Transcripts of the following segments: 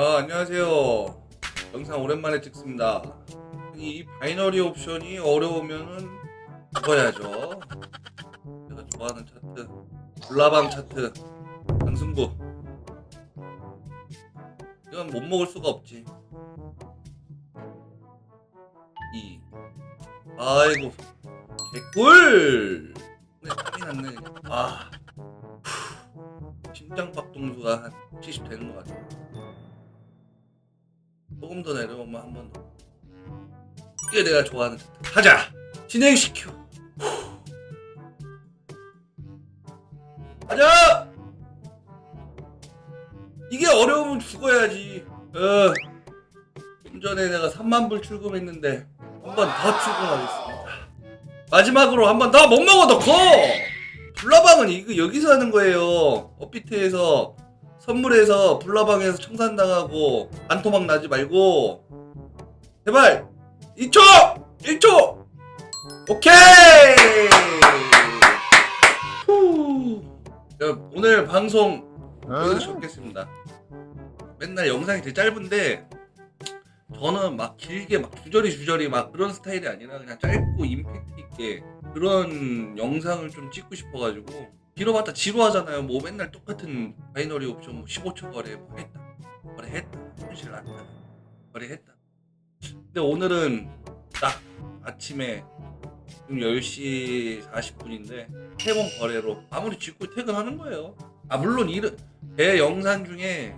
아, 안녕하세요. 영상 오랜만에 찍습니다. 이 바이너리 옵션이 어려우면은 죽어야죠. 제가 좋아하는 차트, 불나방 차트, 강승부. 이건 못 먹을 수가 없지. 이. 아이고, 개꿀! 근데 땀이 났네. 아. 후. 심장 박동수가 한70 되는 것 같아. 조금 더 내려오면 한 번 더. 이게 내가 좋아하는 차트. 가자! 진행시켜! 후. 가자! 이게 어려우면 죽어야지. 어. 좀 전에 내가 3만 불 출금했는데 한 번 더 출금하겠습니다. 마지막으로 한 번 더 못 먹어 넣고! 불나방은 이거 여기서 하는 거예요. 업비트에서 선물해서 불나방에서 청산당하고 안토막 나지 말고 제발 2초! 1초! 오케이! 후. 자, 오늘 방송 여기서 적겠습니다. 맨날 영상이 되게 짧은데 저는 막 길게 막 주저리 주저리 막 그런 스타일이 아니라 그냥 짧고 임팩트 있게 그런 영상을 좀 찍고 싶어가지고 길어봤자 지루하잖아요. 뭐 맨날 똑같은 바이너리 옵션 뭐 15초 거래 뭐 했다 거래했다 현실 났다 거래했다. 근데 오늘은 딱 아침에 지금 10시 40분인데 세 번 거래로 마무리 짓고 퇴근하는 거예요. 아 물론 이런 제 영상 중에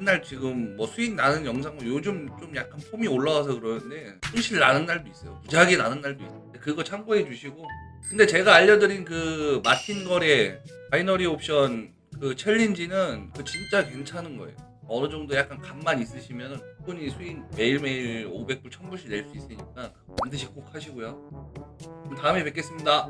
맨날 지금 뭐 수익 나는 영상 뭐 요즘 좀 약간 폼이 올라와서 그러는데 손실 나는 날도 있어요. 무지하게 나는 날도 있어요. 그거 참고해 주시고 근데 제가 알려드린 그 마틴 거래 바이너리 옵션 그 챌린지는 그 진짜 괜찮은 거예요. 어느 정도 약간 간만 있으시면 충분히 수익 매일매일 500불, 1000불씩 낼 수 있으니까 반드시 꼭 하시고요. 그럼 다음에 뵙겠습니다.